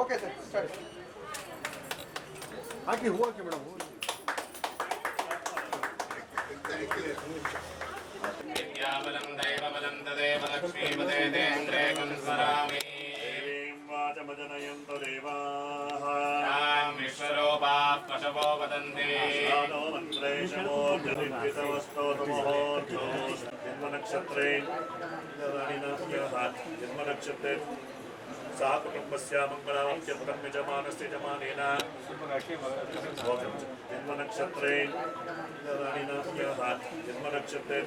Okay sir start ಹಾಕಿ ಹೂ ಹಾಕಿ ಮೇಡಮ್ ಹೂ विद्याबलं दैवबलं तदेव लक्ष्मीपदे तेन्द्रे कंसरामि देवीं वाचमजनयन्त देवाः तां विश्वरूपाः पशवो वदन्ति सानो मन्त्रेशमो जनिर्वितवस्तोतमोहोर्जो जन्मनक्षत्रे जन्मनक्षत्रे सह कुटुम्बस्य मङ्गलावाक्यपदं यजमानस्य यजमानेन जन्मनक्षत्रे जन्मनक्षत्रे।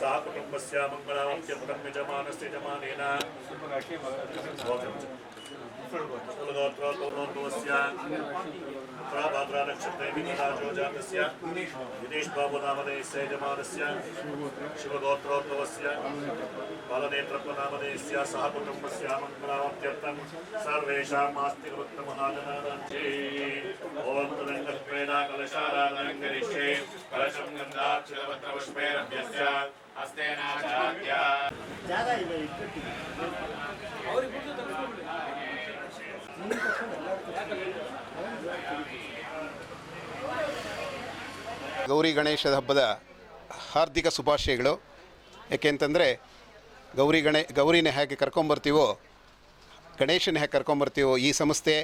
सह कुटुम्बस्य मङ्गलावाक्यपदं यजमानस्य यजमानेन क्षत्रियराजोजातस्य विदेशबाबुनामधेयस्य यजमानस्य शिवगोत्रोद्भवस्य बालनेत्रत्वनामधेयस्य सहकुटुम्बस्य मङ्गलावत्यर्थं सर्वेषाम् आस्तिकवृत्तमहाजनानाञ्चे ॐ तदङ्गत्वेन कलशाराधनङ्गरिष्ये कलशं गन्धाक्षरपत्रपुष्पेरभ्यस्य हस्तेनाचार्य। और ಗೌರಿ ಗಣೇಶದ ಹಬ್ಬದ ಹಾರ್ದಿಕ ಶುಭಾಶಯಗಳು. ಯಾಕೆಂತಂದರೆ ಗೌರಿ ಗಣೇ, ಗೌರಿನ ಹೇಗೆ ಕರ್ಕೊಂಬರ್ತೀವೋ ಗಣೇಶನ ಹೇಗೆ ಕರ್ಕೊಂಬರ್ತೀವೋ ಈ ಸಂಸ್ಥೆ,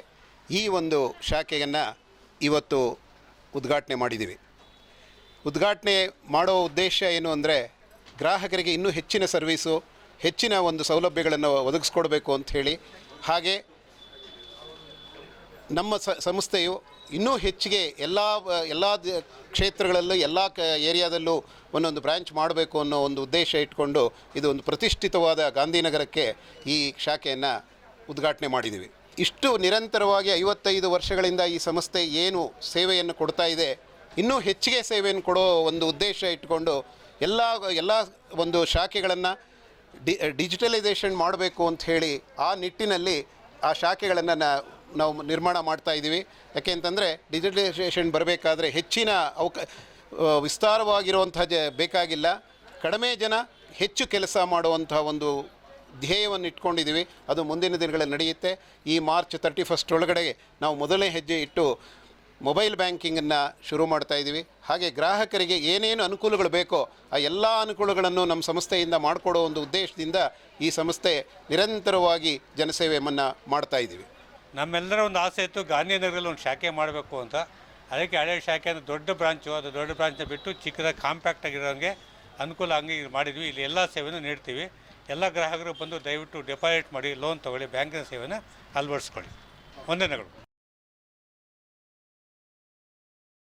ಈ ಒಂದು ಶಾಖೆಯನ್ನು ಇವತ್ತು ಉದ್ಘಾಟನೆ ಮಾಡಿದ್ದೀವಿ. ಉದ್ಘಾಟನೆ ಮಾಡೋ ಉದ್ದೇಶ ಏನು ಅಂದರೆ, ಗ್ರಾಹಕರಿಗೆ ಇನ್ನೂ ಹೆಚ್ಚಿನ ಸರ್ವೀಸು, ಹೆಚ್ಚಿನ ಒಂದು ಸೌಲಭ್ಯಗಳನ್ನು ಒದಗಿಸ್ಕೊಡ್ಬೇಕು ಹೇಳಿ. ಹಾಗೆ ನಮ್ಮ ಸಂಸ್ಥೆಯು ಇನ್ನೂ ಹೆಚ್ಚಿಗೆ ಎಲ್ಲ ಎಲ್ಲ ಕ್ಷೇತ್ರಗಳಲ್ಲೂ, ಎಲ್ಲ ಕ ಏರಿಯಾದಲ್ಲೂ ಒಂದೊಂದು ಬ್ರ್ಯಾಂಚ್ ಮಾಡಬೇಕು ಅನ್ನೋ ಒಂದು ಉದ್ದೇಶ ಇಟ್ಕೊಂಡು ಇದು ಒಂದು ಪ್ರತಿಷ್ಠಿತವಾದ ಗಾಂಧಿನಗರಕ್ಕೆ ಈ ಶಾಖೆಯನ್ನು ಉದ್ಘಾಟನೆ ಮಾಡಿದ್ದೀವಿ. ಇಷ್ಟು ನಿರಂತರವಾಗಿ ಐವತ್ತೈದು ವರ್ಷಗಳಿಂದ ಈ ಸಂಸ್ಥೆ ಏನು ಸೇವೆಯನ್ನು ಕೊಡ್ತಾ ಇದೆ, ಇನ್ನೂ ಹೆಚ್ಚಿಗೆ ಸೇವೆಯನ್ನು ಕೊಡೋ ಒಂದು ಉದ್ದೇಶ ಇಟ್ಕೊಂಡು ಎಲ್ಲ ಎಲ್ಲ ಒಂದು ಶಾಖೆಗಳನ್ನು ಡಿ, ಡಿಜಿಟಲೈಸೇಷನ್ ಮಾಡಬೇಕು ಅಂತ ಹೇಳಿ ಆ ನಿಟ್ಟಿನಲ್ಲಿ ಆ ಶಾಖೆಗಳನ್ನು ನಾವು ನಿರ್ಮಾಣ ಮಾಡ್ತಾ ಇದ್ದೀವಿ. ಯಾಕೆ ಅಂತಂದರೆ ಡಿಜಿಟಲೈಸೇಷನ್ ಬರಬೇಕಾದ್ರೆ ಹೆಚ್ಚಿನ ಅವಕ ವಿಸ್ತಾರವಾಗಿರುವಂಥ ಜ, ಬೇಕಾಗಿಲ್ಲ. ಕಡಿಮೆ ಜನ ಹೆಚ್ಚು ಕೆಲಸ ಮಾಡುವಂಥ ಒಂದು ಧ್ಯೇಯವನ್ನು ಇಟ್ಕೊಂಡಿದ್ದೀವಿ. ಅದು ಮುಂದಿನ ದಿನಗಳಲ್ಲಿ ನಡೆಯುತ್ತೆ. ಈ ಮಾರ್ಚ್ ತರ್ಟಿ ಫಸ್ಟ್ ಒಳಗಡೆ ನಾವು ಮೊದಲನೇ ಹೆಜ್ಜೆ ಇಟ್ಟು ಮೊಬೈಲ್ ಬ್ಯಾಂಕಿಂಗನ್ನು ಶುರು ಮಾಡ್ತಾ ಇದ್ದೀವಿ. ಹಾಗೆ ಗ್ರಾಹಕರಿಗೆ ಏನೇನು ಅನುಕೂಲಗಳು ಬೇಕೋ ಆ ಎಲ್ಲ ಅನುಕೂಲಗಳನ್ನು ನಮ್ಮ ಸಂಸ್ಥೆಯಿಂದ ಮಾಡಿಕೊಡೋ ಒಂದು ಉದ್ದೇಶದಿಂದ ಈ ಸಂಸ್ಥೆ ನಿರಂತರವಾಗಿ ಜನಸೇವೆಯನ್ನು ಮಾಡ್ತಾ ಇದ್ದೀವಿ. ನಮ್ಮೆಲ್ಲರ ಒಂದು ಆಸೆ ಇತ್ತು ಗಾಂಧಿನಗರಲ್ಲಿ ಒಂದು ಶಾಖೆ ಮಾಡಬೇಕು ಅಂತ. ಅದಕ್ಕೆ ಹಳೆ ಶಾಖೆ ಅಂದರೆ ದೊಡ್ಡ ಬ್ರಾಂಚು. ಅದು ದೊಡ್ಡ ಬ್ರಾಂಚ್ನ ಬಿಟ್ಟು ಚಿಕ್ಕದಾಗಿ ಕಾಂಪ್ಯಾಕ್ಟ್ ಆಗಿರೋಂಗೆ ಅನುಕೂಲ ಹಂಗೆ ಮಾಡಿದ್ವಿ. ಇಲ್ಲಿ ಎಲ್ಲ ಸೇವೆನೂ ನೀಡ್ತೀವಿ. ಎಲ್ಲ ಗ್ರಾಹಕರು ಬಂದು ದಯವಿಟ್ಟು ಡೆಪಾಸಿಟ್ ಮಾಡಿ ಲೋನ್ ತೊಗೊಳ್ಳಿ. ಬ್ಯಾಂಕಿನ ಸೇವೆನ ಅಳವಡಿಸ್ಕೊಳ್ಳಿ. ವಂದನೆಗಳು.